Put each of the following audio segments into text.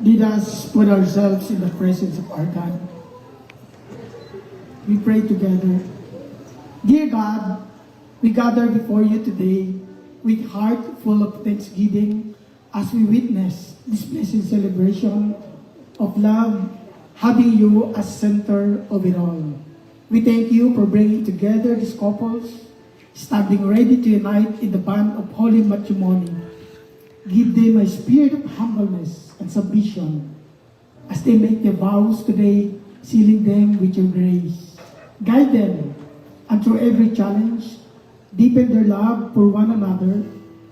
Let us put ourselves in the presence of our God. We pray together. Dear God, we gather before you today with heart full of thanksgiving as we witness this blessed celebration of love, having you as center of it all. We thank you for bringing together these couples, standing ready to unite in the band of holy matrimony. Give them a spirit of humbleness and submission as they make their vows today, sealing them with your grace. Guide them, and through every challenge, deepen their love for one another,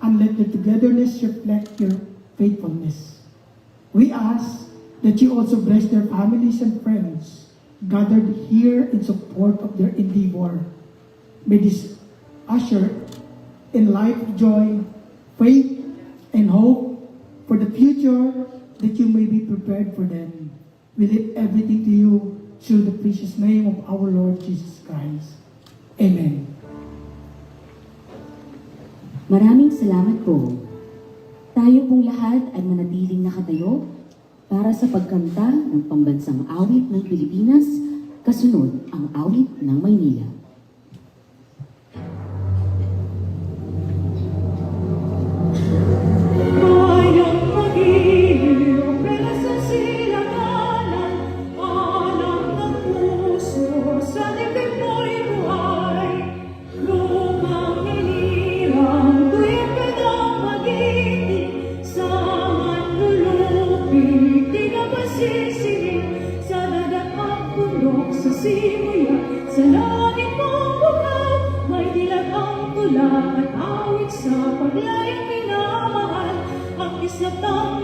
and let their togetherness reflect your faithfulness. We ask that you also bless their families and friends gathered here in support of their endeavor. May this usher in life joy, faith, and hope for the future that you may be prepared for them. We leave everything to you through the precious name of our Lord Jesus Christ. Amen. Maraming salamat po. Tayo pong lahat ay manatiling nakatayo para sa pagkanta ng pambansang awit ng Pilipinas, kasunod ang awit ng Maynila. Sa paglayang minamahal. Ang isa't ang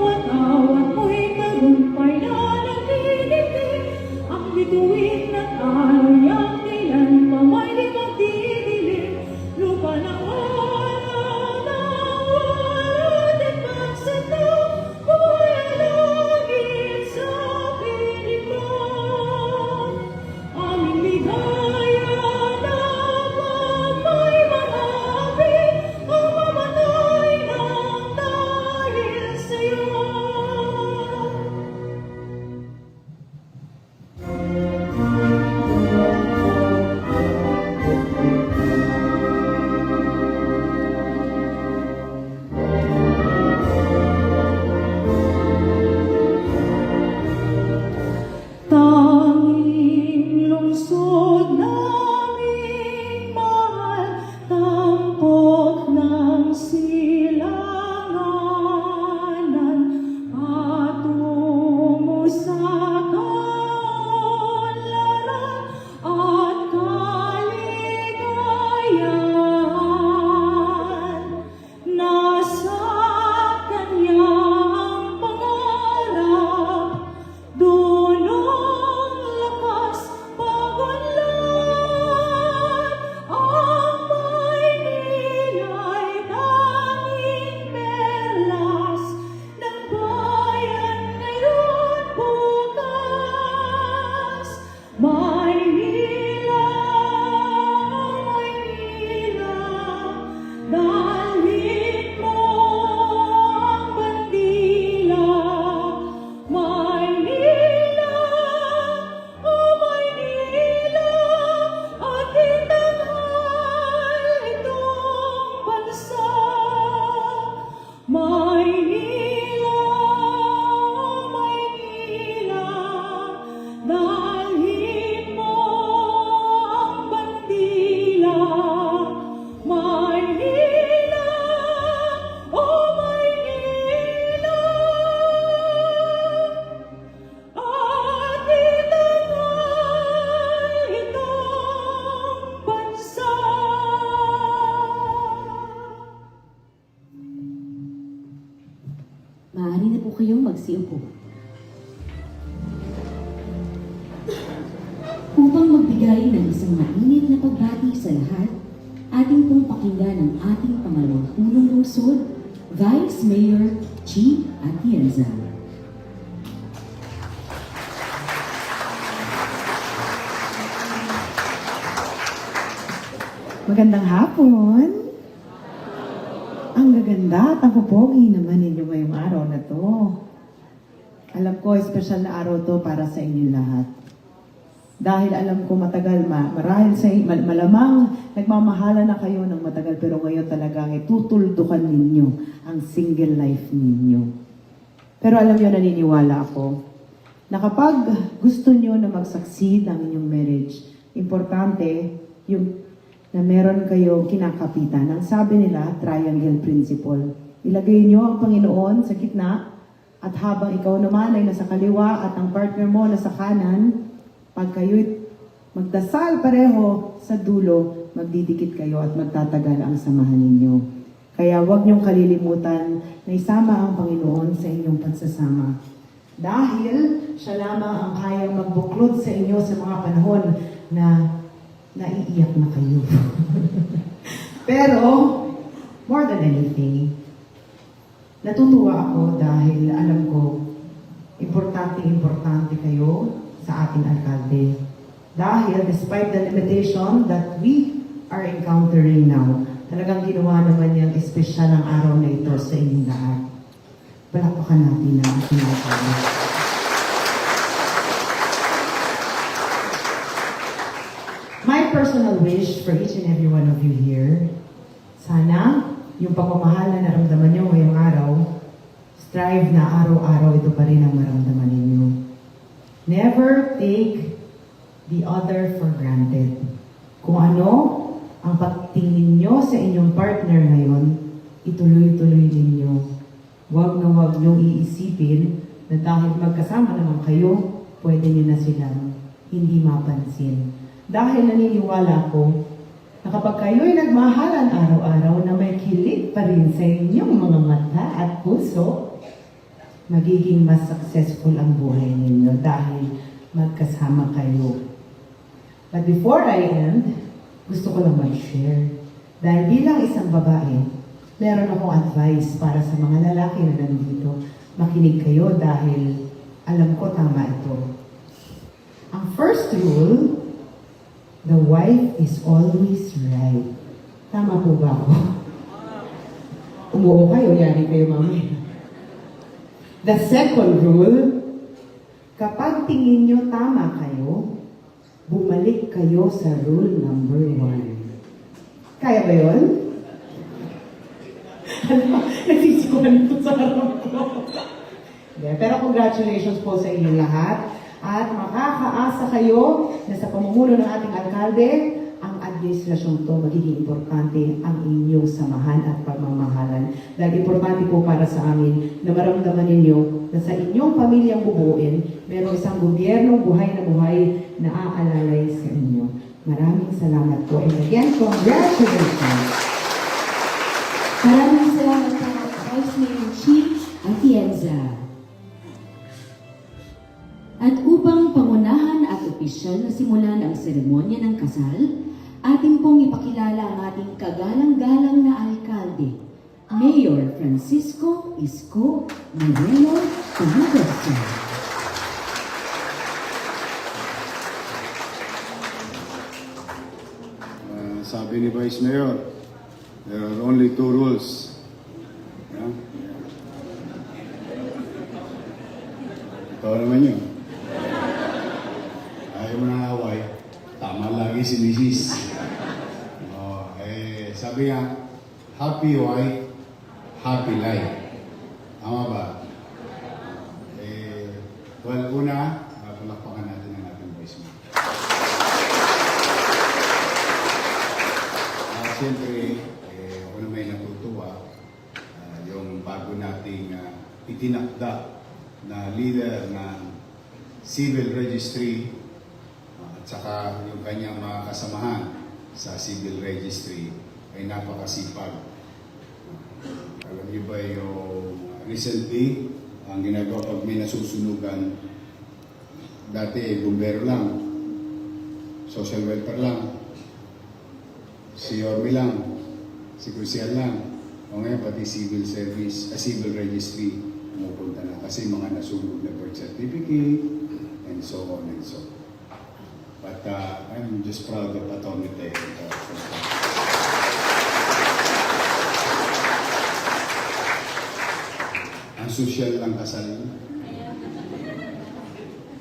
Maynila, at ang pupogi naman ninyo ngayong araw na to. Alam ko, special na araw to para sa inyo lahat. Dahil alam ko matagal, ma marahil sa mal- malamang nagmamahala na kayo ng matagal pero ngayon talagang itutuldukan ninyo ang single life ninyo. Pero alam niyo, naniniwala ako na kapag gusto niyo na mag-succeed ang inyong marriage, importante yung na meron kayo kinakapitan. Ang sabi nila, triangle principle. Ilagay niyo ang Panginoon sa gitna at habang ikaw naman ay nasa kaliwa at ang partner mo nasa kanan, pag kayo'y magdasal pareho sa dulo, magdidikit kayo at magtatagal ang samahan ninyo. Kaya huwag niyong kalilimutan na isama ang Panginoon sa inyong pagsasama. Dahil siya lamang ang kayang magbuklod sa inyo sa mga panahon na naiiyak na kayo. Pero, more than anything, natutuwa ako dahil alam ko, importante-importante kayo sa ating alkalde. Dahil despite the limitation that we are encountering now, talagang ginawa naman niyang espesyal ang araw na ito sa inyong lahat. Palakpakan natin ang ating alkalde. My personal wish for each and every one of you here, sana yung pagmamahal na naramdaman nyo ngayong araw, strive na araw-araw ito pa rin ang maramdaman ninyo. Never take the other for granted. Kung ano ang pagtingin nyo sa inyong partner ngayon, ituloy-tuloy ninyo. Huwag na huwag nyo iisipin na dahil magkasama naman kayo, pwede nyo na silang hindi mapansin. Dahil naniniwala ko na kapag kayo'y nagmahalan araw-araw na may kilig pa rin sa inyong mga mata at puso, magiging mas successful ang buhay ninyo dahil magkasama kayo. But before I end, gusto ko lang mag-share. Dahil bilang isang babae, meron akong advice para sa mga lalaki na nandito. Makinig kayo dahil alam ko tama ito. Ang first rule, the wife is always right. Tama po ba ako? Umuo kayo, yani kayo mamaya. The second rule, kapag tingin nyo tama kayo, bumalik kayo sa rule number one. Kaya ba yun? Ano? Nagsisiwan ito sa harap ko. Pero congratulations po sa inyo lahat. At makakaasa kayo na sa pamumuno ng ating alkalde, ang administrasyong to magiging importante ang inyong samahan at pagmamahalan. Dahil importante po para sa amin na maramdaman ninyo na sa inyong pamilyang bubuin, merong isang gobyernong buhay na buhay na aalalay sa inyo. Maraming salamat po. And again, congratulations! Maraming salamat po, Vice Mayor Chief Atienza. At upang pangunahan at opisyal na simulan ang seremonya ng kasal, ating pong ipakilala ang ating kagalang-galang na alkalde, Mayor Francisco Isko Moreno Tumugosa. Uh, sabi ni Vice Mayor, there are only two rules. Yeah? Ikaw naman yun. Si Mrs. Oh, eh, sabi nga, happy wife, happy life. Tama ba? Eh, well, una, uh, palakpakan natin ang ating Vice Mayor. Ah, Siyempre, eh, ako na may natutuwa, ah, yung bago nating ah, itinakda na leader ng civil registry ah, at saka yung kanyang mga kasamahan sa civil registry ay napakasipag. Ah, alam niyo ba yung recently, ang ginagawa pag may nasusunugan, dati bumbero lang, social welfare lang, si Ormi lang, si Crucial lang. O ngayon, pati civil service, a civil registry, pumupunta na. Kasi mga nasunog na birth certificate, and so on and so on. But uh, I'm just proud of Atty. Tech. Ang social lang kasal.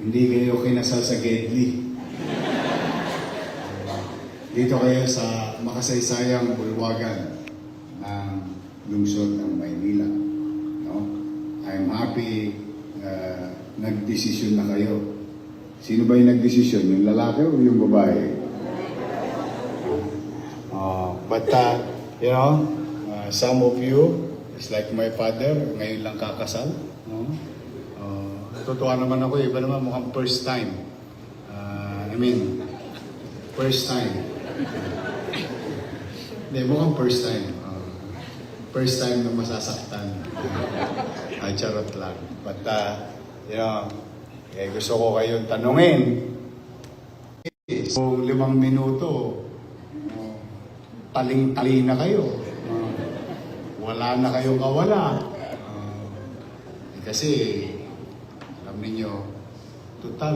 hindi kayo kinasal sa Gedli. Dito kayo sa makasaysayang bulwagan ng lungsod ng Maynila. No? I'm happy na nagdesisyon na kayo. Sino ba yung nagdesisyon? Yung lalaki o yung babae? Uh, but, uh, you know, uh, some of you, it's like my father, ngayon lang kakasal. No? Uh, totoo naman ako, iba naman mukhang first time. Uh, I mean, first time. Hindi, mukhang first time. Uh, first time na masasaktan. Ay, charot lang. But, uh, you know, eh, gusto ko kayong tanungin. Kung limang minuto, uh, taling-tali na kayo. Uh, wala na kayong kawala. Uh, eh, kasi, alam ninyo, total,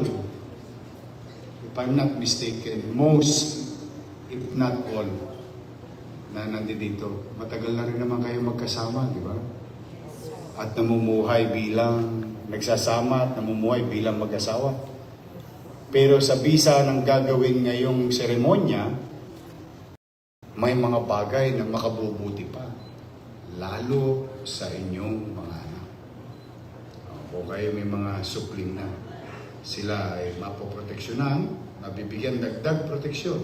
if I'm not mistaken, most, if not all, na nandito, matagal na rin naman kayo magkasama, di ba? At namumuhay bilang nagsasama at namumuhay bilang mag-asawa. Pero sa bisa ng gagawin ngayong seremonya, may mga bagay na makabubuti pa. Lalo sa inyong mga anak. O kayo may mga supling na. Sila ay mapoproteksyonan, mabibigyan dagdag proteksyon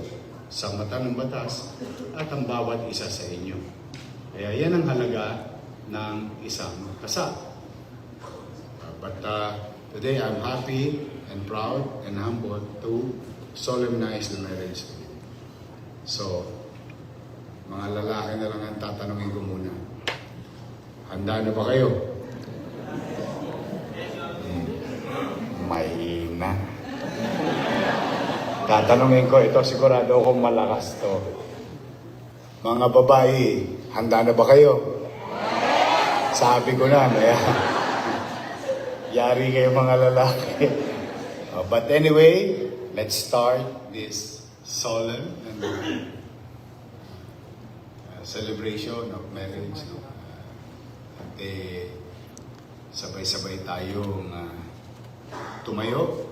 sa mata ng batas at ang bawat isa sa inyo. Kaya yan ang halaga ng isang kasal. But uh, today I'm happy and proud and humbled to solemnize the marriage. So, mga lalaki na lang ang tatanungin ko muna. Handa na ba kayo? Hmm. Mahina. Tatanungin ko, ito sigurado akong malakas to. Mga babae, handa na ba kayo? Sabi ko na, maya. Yari kayo mga lalaki. Uh, but anyway, let's start this solemn and uh, celebration of marriage. No? At eh, sabay-sabay tayong uh, tumayo.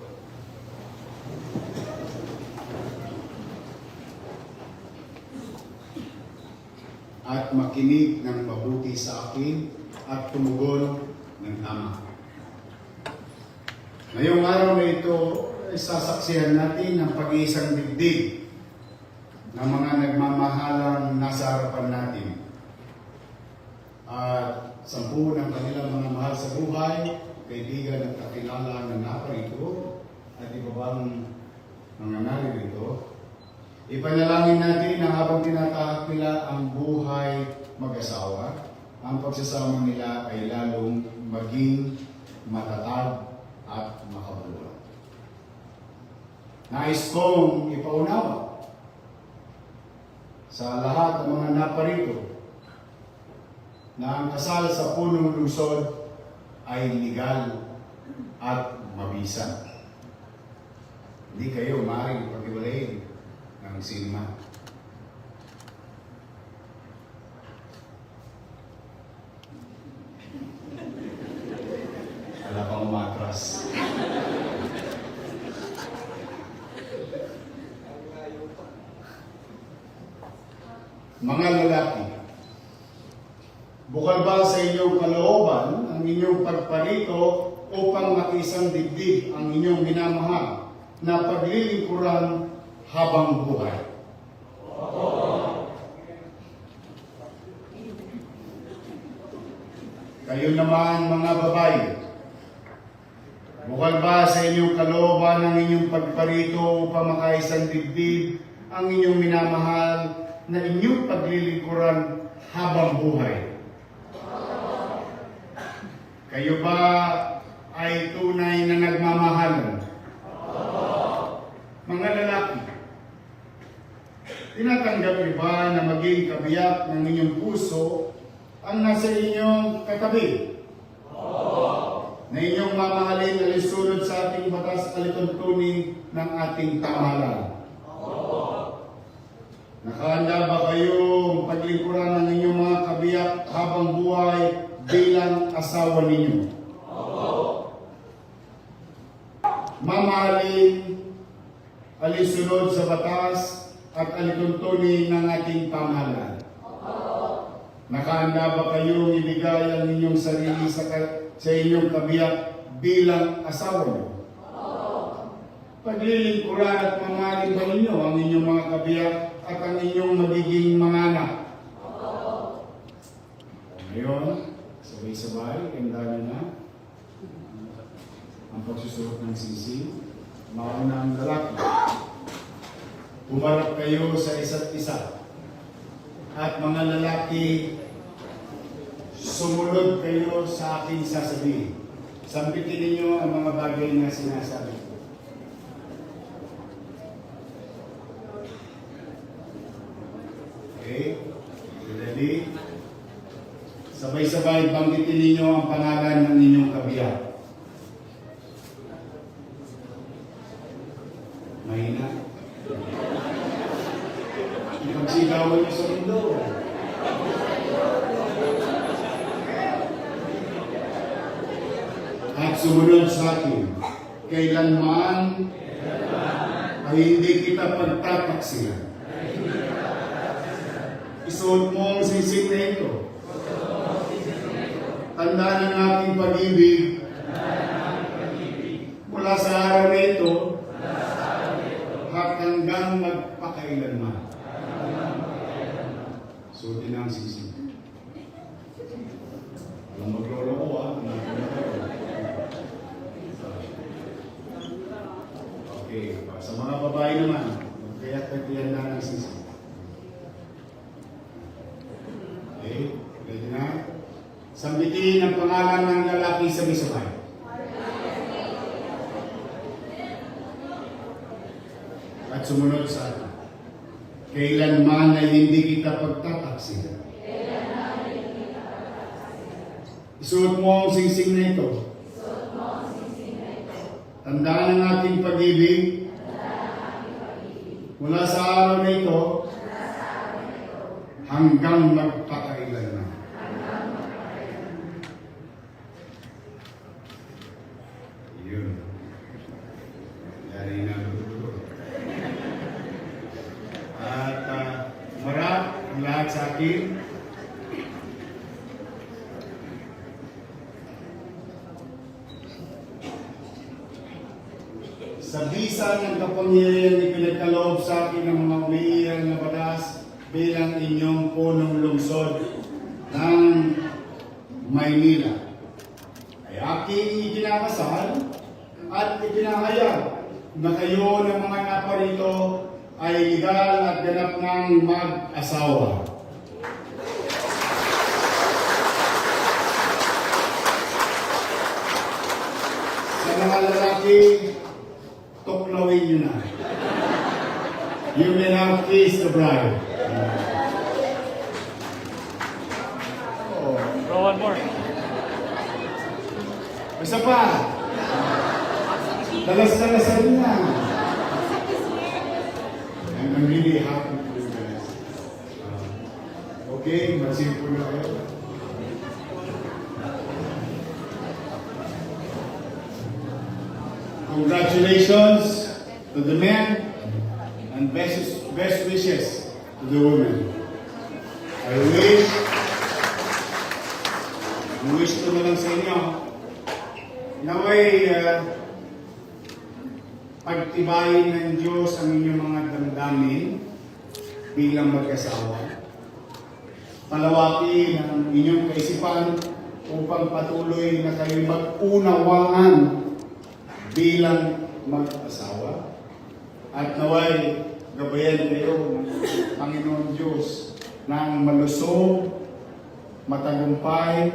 At makinig ng mabuti sa akin at tumugon ng tama. Ngayong araw na ito, ay sasaksihan natin ang pag-iisang digdig ng mga nagmamahalang nasa harapan natin. At sampu ng kanilang mga mahal sa buhay, kaibigan at kakilala na naparito at iba bang mga naririto, ipanalangin natin na habang tinatahak ang buhay mag-asawa, ang pagsasama nila ay lalong maging matatag at makabuo. Nais kong ipaunawa sa lahat ng mga naparito na ang kasal sa punong lungsod ay legal at mabisa. Hindi kayo maaaring pag-iwalayin ng sinima. Wala pang umatras. Mga lalaki, bukal ba sa inyong kalooban ang inyong pagparito upang makisang digdig ang inyong minamahal na paglilingkuran habang buhay? Kayo naman mga babae, bukal ba sa inyong kalooban ang inyong pagparito upang makaisang digdig ang inyong minamahal na inyong paglilingkuran habang buhay? Kayo ba ay tunay na nagmamahalan? Mga lalaki, tinatanggap niyo ba na maging kabiyak ng inyong puso ang nasa inyong katabi? Na inyong mamahalin na lisunod sa ating batas alituntunin ng ating tamalan? Nakahanda ba kayong paglingkuran ng inyong mga kabiyak habang buhay bilang asawa ninyo? mamahalin, alisunod sa batas, at alituntunin ng ating pamahalaan. Nakahanda ba kayong ibigay ang inyong sarili sa, sa inyong kabiyak bilang asawa niyo? Paglilingkuran at mamahalin ba ninyo ang inyong mga kabiyak at ang inyong magiging mga anak? Ngayon, sabay-sabay, ganda na ang pagsusuot ng sisi. Mauna ang lalaki. Humarap kayo sa isa't isa. At mga lalaki, sumunod kayo sa aking sasabihin. Sambitin ninyo ang mga bagay na sinasabi ko. Okay? Ready? Sabay-sabay banggitin ninyo ang pangalan ng inyong kabiyak. Mahina. Ipagsigawan niyo sa mundo. At sumunod sa akin, kailanman ay hindi kita pagtataksilan. Isuot mo ang sisig na ito. Tanda ng aking pag-ibig mula sa araw na ito hanggang magpakailanman. Suotin ang sisig. Walang magloloko ah. Okay, sa mga babae naman, sisig. Okay, ready na? Sambitin ang pangalan ng lalaki sa misabay. At sumunod sa akin. Kailanman ay hindi kita pagtataksilan. Isuot mo ang singsing na ito. Tandaan ang ating pag-ibig. Mula sa araw na ito, hanggang magpakailanman. Yun. Yari na luluto. At uh, marap ang lahat sa akin. Sa bisa ng kapangyarihan ni pinagkaloob sa akin ng mga umiiral na batas bilang inyong punong lungsod ng Maynila ay aking ikinakasal at ipinahayag na kayo ng mga naparito ay legal at ganap ng mag-asawa. Sa mga lalaki, tuklawin nyo na. You may now kiss the bride. Oh, Bro, one more. isa pa. Dalas-dalasan na. And I'm really happy for you guys. Uh, okay, magsipon na kayo. Congratulations to the men and best, best wishes to the women. I wish, wish ko na lang sa inyo, naway uh, pagtibayin ng Diyos ang inyong mga damdamin bilang mag-asawa. Palawakin ang inyong kaisipan upang patuloy na kayo mag-unawaan bilang mag-asawa. At naway gabayan kayo ng Panginoon Diyos ng malusog, matagumpay,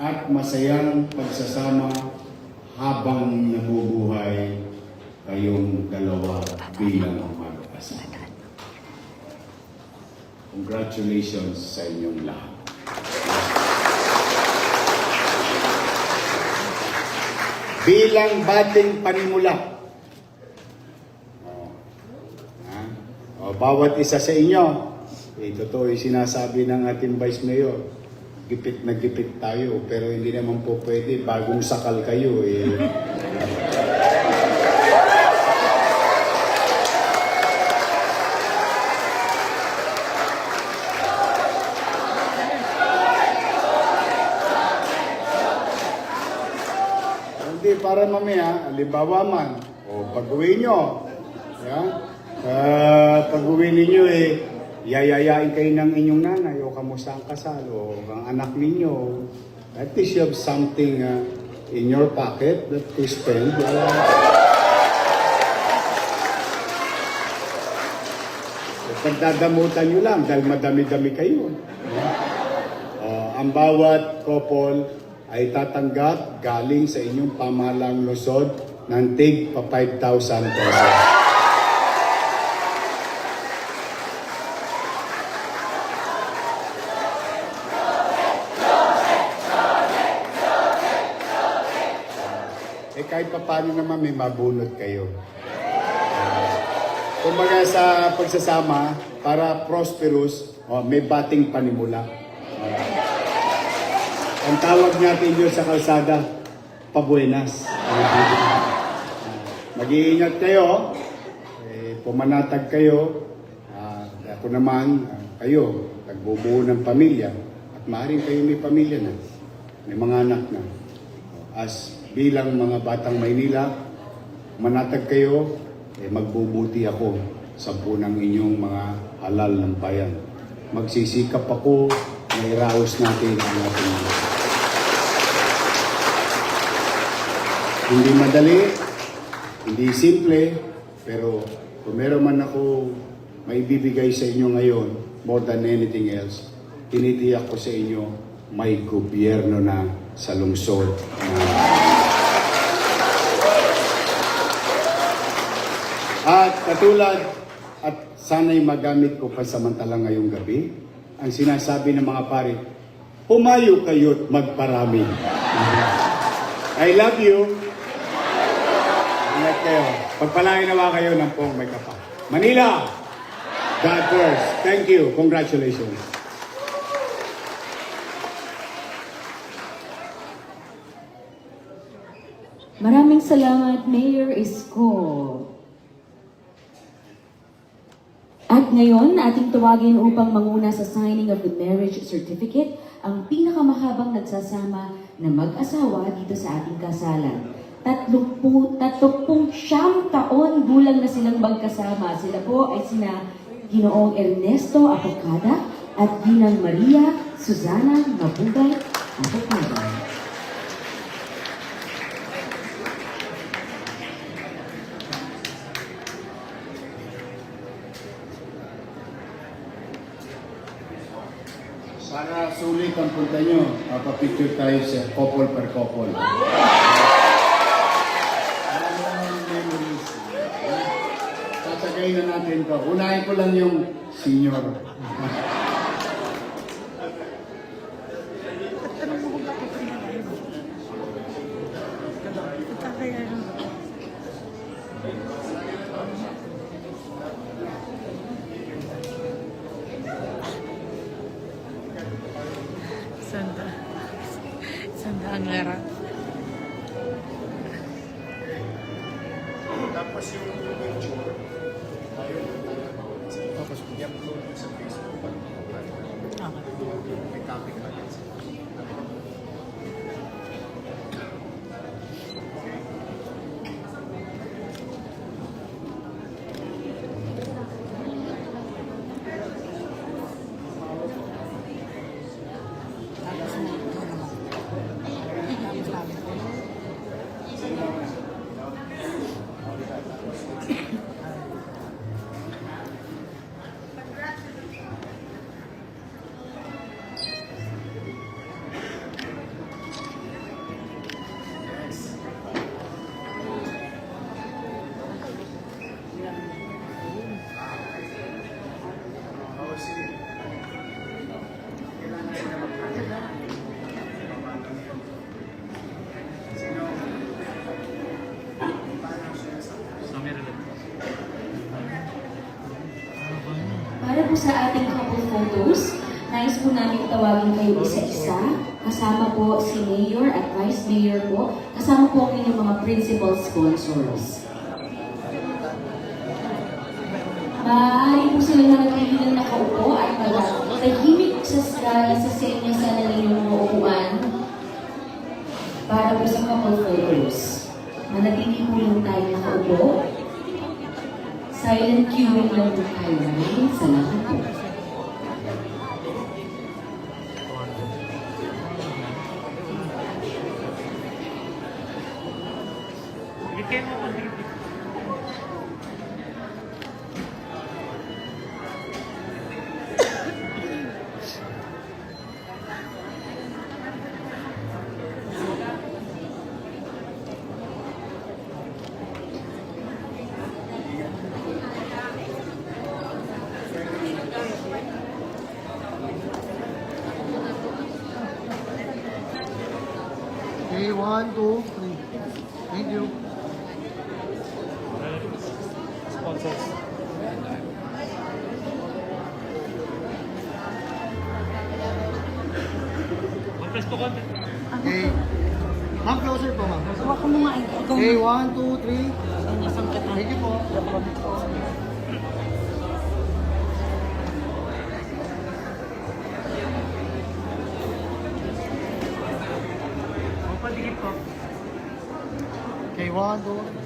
at masayang pagsasama habang nabubuhay kayong dalawa bilang mag-asawa. Congratulations sa inyong lahat. Bilang bating panimula. O, bawat isa sa inyo, eh, totoo yung sinasabi ng ating Vice Mayor, gipit na gipit tayo. Pero hindi naman po pwede. Bagong sakal kayo eh. Para mamaya, halimbawa man, o pag-uwi nyo, yeah? uh, pag-uwi ninyo eh, yayayain kayo ng inyong nanay o kamusta ang kasal o ang anak ninyo. At least you have something uh, in your pocket that to spend. Uh, pagdadamutan nyo lang dahil madami-dami kayo. Uh, ang bawat couple ay tatanggap galing sa inyong pamahalang lungsod ng tig pa 5,000 pesos. Eh kahit pa paano naman may mabunot kayo. Kumbaga sa pagsasama, para prosperous, oh, may bating panimula. Ang tawag natin yun sa kalsada, pabuenas. Ah, Mag-iingat kayo, eh, pumanatag kayo, Ah, ako naman, ah, kayo, nagbubuo ng pamilya, at maaaring kayo may pamilya na, may mga anak na. As bilang mga batang Maynila, manatag kayo, eh, magbubuti ako sa punang inyong mga halal ng bayan. Magsisikap ako na iraos natin ang ating mga. Hindi madali, hindi simple, pero kung meron man ako maibibigay sa inyo ngayon, more than anything else, tinitiyak ko sa inyo, may gobyerno na sa lungsod At katulad, at sana'y magamit ko pansamantala ngayong gabi, ang sinasabi ng mga pare, pumayo kayo't magparami. I love you. Kayo. Pagpalain nawa kayo ng pong may kapa. Manila, God first. Thank you. Congratulations. Maraming salamat, Mayor Isko. At ngayon, ating tawagin upang manguna sa signing of the marriage certificate ang pinakamahabang nagsasama na mag-asawa dito sa ating kasalan. Tatlong, tatlong siyam taon gulang na silang magkasama. Sila po ay sina Ginoong Ernesto Apocada at Ginang Maria Susana Mabugay Apocada. Para sulit ang punta nyo, papapicture tayo sa couple per couple. memories. Na natin to. Unahin ko lang yung senior. Sa ating couple photos, Nais po namin tawagin kayo isa-isa. Kasama po si Mayor at Vice Mayor po. Kasama po ang inyong mga principal sponsors. Maaari po sila na nagpigilan nakaupo at magtahimik sa, sa, sa senya sa ninyong uupuan para po sa couple photos. Manatili po lang tayo nakaupo. Silent queuing lang po. One, two, three. Thank you. Okay. Ma'am, closer po, ma'am. Huwag mo nga ikaw. Okay, one, two, three. Thank you po. Okay, one, two,